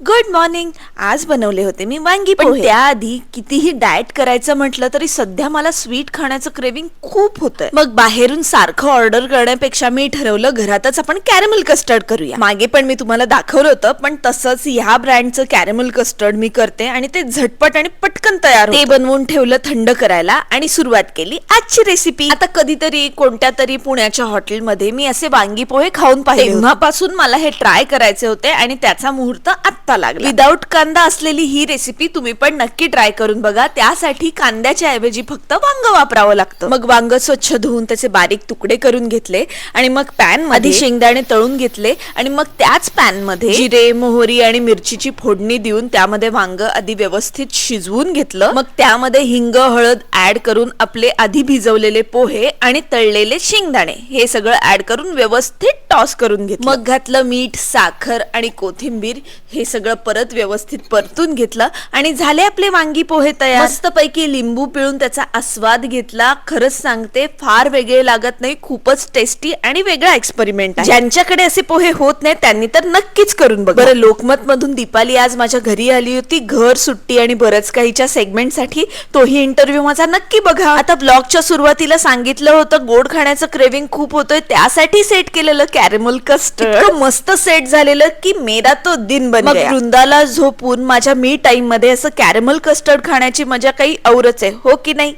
Good morning आज बनवले होते मी वांगी पण त्याआधी कितीही डाएट करायचं म्हटलं तरी सध्या मला स्वीट खाण्याचं क्रेविंग खूप होतंय. मग बाहेरून सारखं ऑर्डर करण्यापेक्षा मी ठरवलं घरातच आपण कॅरमल कस्टर्ड करूया. मागे पण मी तुम्हाला दाखवलं होतं पण तसंच ह्या ब्रँडचं कॅरमल कस्टर्ड मी करते आणि ते झटपट आणि पटकन तयार होतं. ते बनवून ठेवलं थंड करायला आणि सुरुवात केली आजची रेसिपी आता कधीतरी कोणत्या तरी पुण्याच्या हॉटेलमध्ये मी असे वांगी पोहे खाऊन पाहिले तेव्हापासून मला हे ट्राय करायचे होते आणि त्याचा मुहूर्त आत्ता लागला. विदाऊट कांदा असलेली ही रेसिपी तुम्ही पण नक्की ट्राय करून बघा. त्यासाठी कांद्याच्या ऐवजी फक्त वांग वापरावं लागतं. मग वांग स्वच्छ धुवून त्याचे बारीक तुकडे करून घेतले आणि मग पॅनमध्ये शेंगदाणे तळून घेतले आणि मग त्याच पॅनमध्ये जिरे मोहरी आणि मिरचीची फोडणी देऊन त्यामध्ये वांग आधी व्यवस्थित शिजवून घेतलं. मग त्यामध्ये हिंग हळद ऍड करून आपले आधी भिजवलेले पोहे आणि तळलेले शेंगदाणे. हे सगळं ऍड करून व्यवस्थित टॉस करून घेतलं. मग घातलं मीठ साखर आणि कोथिंबीर. हे सगळं परत व्यवस्थित परतून घेतलं आणि झाले आपले वांगी पोहे तयार. मस्तपैकी लिंबू पिळून त्याचा आस्वाद घेतला. खरंच सांगते फार वेगळे लागत नाही. खूपच टेस्टी आणि वेगळा एक्सपेरिमेंट आहे. ज्यांच्याकडे असे पोहे होत नाही त्यांनी तर नक्कीच करून बघ. बरं लोकमत मधून दीपाली आज माझ्या घरी आली होती. घर सुट्टी आणि बरंच काहीच्या सेगमेंटसाठी तोही इंटरव्ह्यू माझा नक्की बघा. आता ब्लॉगच्या सुरुवातीला सांगितलं होतं गोड खाण्याचं क्रेविंग खूप होतोय त्यासाठी सेट केलेलं कॅरेमल कस्टर्ड मस्त सेट झालेलं की मेरा तो दिन बन गया. वृंदाला झोपून माझ्या मी टाइममध्ये असं कॅरेमल कस्टर्ड खाण्याची मजा काही औरच आहे हो की नाही?